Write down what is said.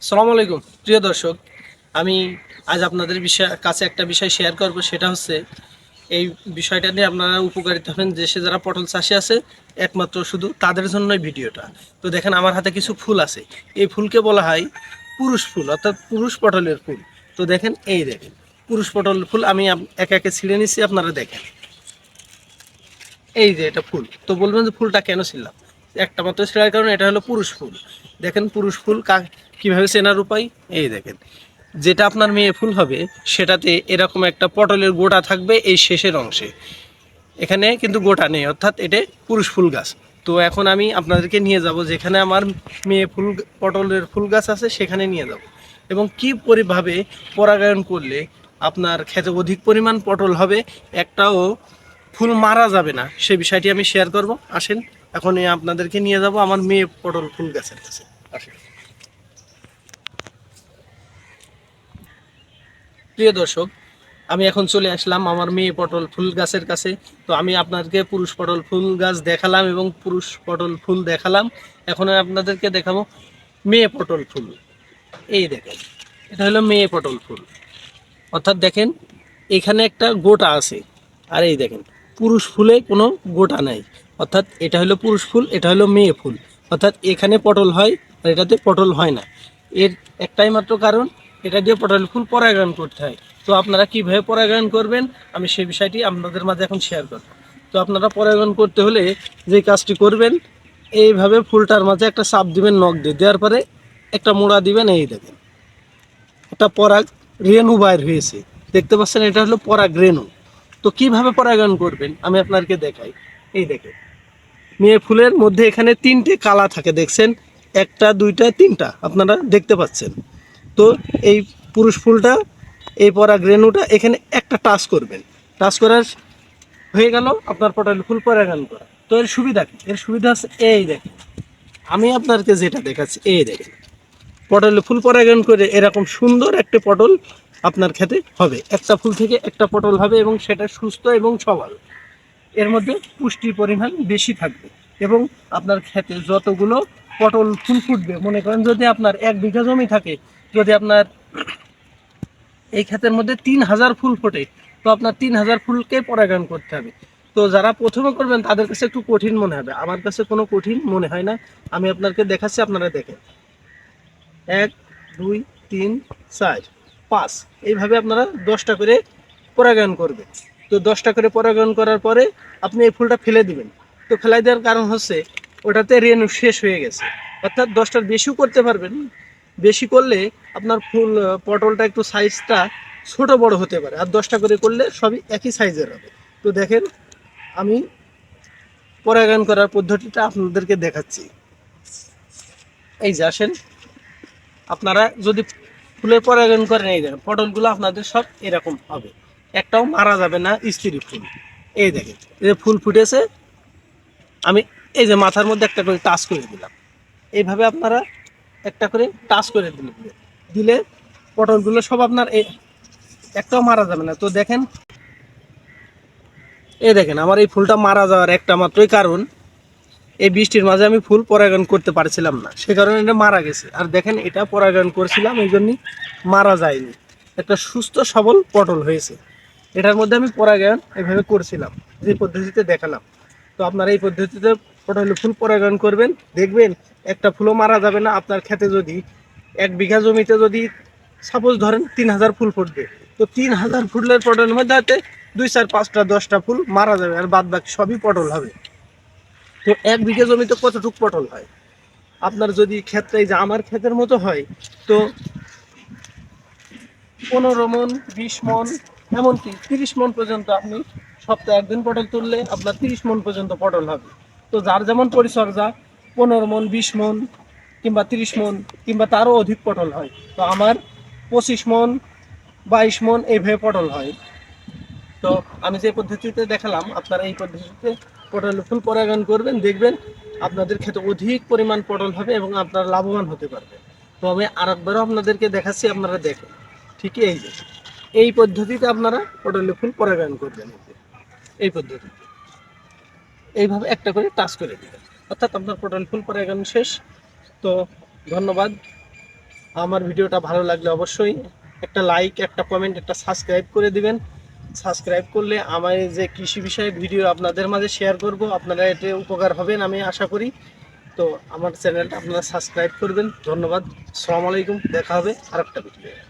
সালাম আলাইকুম। প্রিয় দর্শক, আমি আজ আপনাদের বিষয় কাছে একটা বিষয় শেয়ার করব, সেটা হচ্ছে এই বিষয়টা নিয়ে আপনারা উপকারিত হবেন, দেশে যারা পটল চাষি আছে, একমাত্র শুধু তাদের জন্যই ভিডিওটা। তো দেখেন, আমার হাতে কিছু ফুল আছে। এই ফুলকে বলা হয় পুরুষ ফুল, অর্থাৎ পুরুষ পটলের ফুল। তো দেখেন, এই দেখেন, পুরুষ পটল ফুল আমি একে একে ছিঁড়ে নিচ্ছি আপনারা দেখেন। এই যে এটা ফুল। তো বলবেন যে ফুলটা কেন ছিলাম একটা মাত্র ছেঁড়ার কারণে এটা হলো পুরুষ ফুল। দেখেন, পুরুষ ফুল কা- কীভাবে চেনার উপায়? এই দেখেন। যেটা আপনার মেয়ে ফুল হবে, সেটাতে এরকম একটা পটলের গোটা থাকবে এই শেষের অংশে। এখানে কিন্তু গোটা নেই, অর্থাৎ এটা পুরুষ ফুল গাছ। তো এখন আমি আপনাদেরকে নিয়ে যাব, যেখানে আমার মেয়ে ফুল, পটলের ফুল গাছ আছে, সেখানে নিয়ে যাব। এবং কি পরিভাবে পরাগায়ন করলে আপনার খেতে অধিক পরিমাণ পটল হবে, একটাও ফুল মারা যাবে না। সে বিষয়টি আমি শেয়ার করব। আসেন এখন আপনাদেরকে নিয়ে যাব আমার মেয়ে পটল ফুল গাছের কাছে। আসেন। প্রিয় দর্শক, আমি এখন চলে আসলাম আমার মেয়ে পটল ফুল গাছের কাছে। তো আমি আপনাদেরকে পুরুষ পটল ফুল গাছ দেখালাম এবং পুরুষ পটল ফুল দেখালাম। এখন আপনাদেরকে দেখাবো মেয়ে পটল ফুল। এই দেখেন, এটা হলো মেয়ে পটল ফুল। অর্থাৎ দেখেন, এখানে একটা গোটা আছে। আর এই দেখেন, পুরুষ ফুলে কোনো গোটা নাই। অর্থাৎ এটা হলো পুরুষ ফুল, এটা হলো মেয়ে ফুল। অর্থাৎ এখানে পটল হয় আর এটাতে পটল হয় না। এর একটাই মাত্র কারণ এটা দিয়ে পটল ফুল পরাগায়ন করতে হয়। তো আপনারা কীভাবে পরাগায়ন করবেন, আমি সেই বিষয়টি আপনাদের মাঝে এখন শেয়ার করব। তো আপনারা পরাগায়ন করতে হলে যে কাজটি করবেন, এইভাবে ফুলটার মাঝে একটা চাপ দিবেন নখ দিয়ে। দেওয়ার পরে একটা মোড়া দিবেন, এই দেখেন। একটা পরাগ রেণু বাইর হয়েছে। দেখতে পাচ্ছেন, এটা হলো পরাগ রেণু। তো কীভাবে পরাগায়ন করবেন, আমি আপনাদেরকে দেখাই। এই দেখেন মেয়ে ফুলের মধ্যে এখানে তিনটে কালা থাকে, দেখছেন? একটা, দুইটা, তিনটা, আপনারা দেখতে পাচ্ছেন। তো এই পুরুষ ফুলটা, এই পরা গ্রেনুটা এখানে একটা টাচ করবেন। টাচ করার হয়ে গেল আপনার পটল ফুল পরাগায়ন করা। তো এর সুবিধা কি? এর সুবিধা আছে এই দেখেন। আমি আপনাদেরকে যেটা দেখাচ্ছি, এই দেখেন। পটলে ফুল পরাগায়ন করে এরকম সুন্দর একটা পটল আপনার খেতে হবে। একটা ফুল থেকে একটা পটল হবে এবং সেটা সুস্থ এবং সবল। এর মধ্যে পুষ্টির পরিমাণ বেশি থাকবে এবং আপনার খেতে যতগুলো পটল ফুল ফুটবে, মনে করেন যদি আপনার এক বিঘা জমি থাকে যদি আপনার এই ক্ষেতের মধ্যে তিন হাজার ফুল ফোটে, তো আপনার তিন হাজার ফুলকে পরাগায়ন করতে হবে। তো যারা প্রথমে করবেন, তাদের কাছে একটু কঠিন মনে হবে। আমার কাছে কোনো কঠিন মনে হয় না। আমি আপনাকে দেখাচ্ছি, আপনারা দেখেন। এক, দুই, তিন, চার, পাঁচ। এইভাবে আপনারা দশটা করে পরাগায়ন করবেন। তো দশটা করে পরাগায়ন করার পরে আপনি এই ফুলটা ফেলে দিবেন। তো ফেলাই দেওয়ার কারণ হচ্ছে, ওটাতে রেণু শেষ হয়ে গেছে। অর্থাৎ দশটার বেশিও করতে পারবেন। বেশি করলে আপনার ফুল পটলটা একটু সাইজটা ছোট বড় হতে পারে। আর দশটা করে করলে সবই একই সাইজের হবে। তো দেখেন, আমি পরাগায়ন করার পদ্ধতিটা আপনাদেরকে দেখাচ্ছি। এই যে আসেন, আপনারা যদি ফুলের পরাগায়ন করেন, এই দেখেন, পটলগুলো আপনাদের সব এরকম হবে। একটাও মারা যাবে না স্ত্রী ফুল। এই দেখেন, এই যে ফুল ফুটেছে, আমি এই যে মাথার মধ্যে একটা করে টাচ করে দিলাম। এইভাবে আপনারা একটা করে টাচ করে দিলে। দিলে পটলগুলো সব আপনার একটাও মারা যাবে না। তো দেখেন এই দেখেন, আমার এই ফুলটা মারা যাওয়ার একটা মাত্রই কারণ, এই বৃষ্টির মাঝে আমি ফুল পরাগায়ন করতে পারছিলাম না। সে কারণে এটা মারা গেছে। আর দেখেন, এটা পরাগায়ন করছিলাম, এই জন্যই মারা যায়নি। একটা সুস্থ, সবল পটল হয়েছে। এটার মধ্যে আমি পরাগায়ন এভাবে করছিলাম, যে পদ্ধতিতে দেখালাম। তো আপনারা এই পদ্ধতিতে পটল ফুল পরাগায়ন করবেন। দেখবেন একটা ফুলও মারা যাবে না, আপনার খেতে যদি এক বিঘা জমিতে যদি সাপোজ ধরেন তিন হাজার ফুল ফুটবে, তো তিন হাজার ফুলের পটলের মধ্যে হাতে দুই চার পাঁচটা দশটা ফুল মারা যাবে আর বাদ বাকি সবই পটল হবে। তো এক বিঘা জমিতে কতটুক পটল হয়? আপনার যদি ক্ষেতটা এই যে আমার ক্ষেতের মতো হয়, তো পনেরো মন, বিশ মন, এমনকি তিরিশ মন পর্যন্ত আপনি সপ্তাহে একদিন পটল তুললে আপনার তিরিশ মন পর্যন্ত পটল হবে। তো যার যেমন পরিচর্যা, পনেরো মন, বিশ মন, কিংবা তিরিশ মন, কিংবা তারও অধিক পটল হয়। তো আমার পঁচিশ মন, বাইশ মন এইভাবে পটল হয়। তো আমি যে পদ্ধতিতে দেখালাম, আপনারা এই পদ্ধতিতে পটল ফুল পরাগায়ন করবেন, দেখবেন আপনাদের ক্ষেত্রে অধিক পরিমাণ পটল হবে এবং আপনারা লাভবান হতে পারবেন তো আমি আর একবারও আপনাদেরকে দেখাচ্ছি, আপনারা দেখেন। ঠিকই এই যে, এই পদ্ধতিতে আপনারা পটল ফুল পরাগায়ন করবেন। এই পদ্ধতিতে এইভাবে একটা করে টাচ করে দিবেন অর্থাৎ আপনার পটল ফুল পরাগায়ন শেষ। তো ধন্যবাদ। আমার ভিডিওটা ভালো লাগলে অবশ্যই একটা লাইক, একটা কমেন্ট, একটা সাবস্ক্রাইব করে দিবেন। সাবস্ক্রাইব করলে আমার যে কৃষি বিষয়ে ভিডিও আপনাদের মাঝে শেয়ার করব। আপনারা এতে উপকার হবেন আমি আশা করি। তো আমার চ্যানেলটা আপনারা সাবস্ক্রাইব করবেন। ধন্যবাদ। আসসালামু আলাইকুম। দেখা হবে আর একটা ভিডিও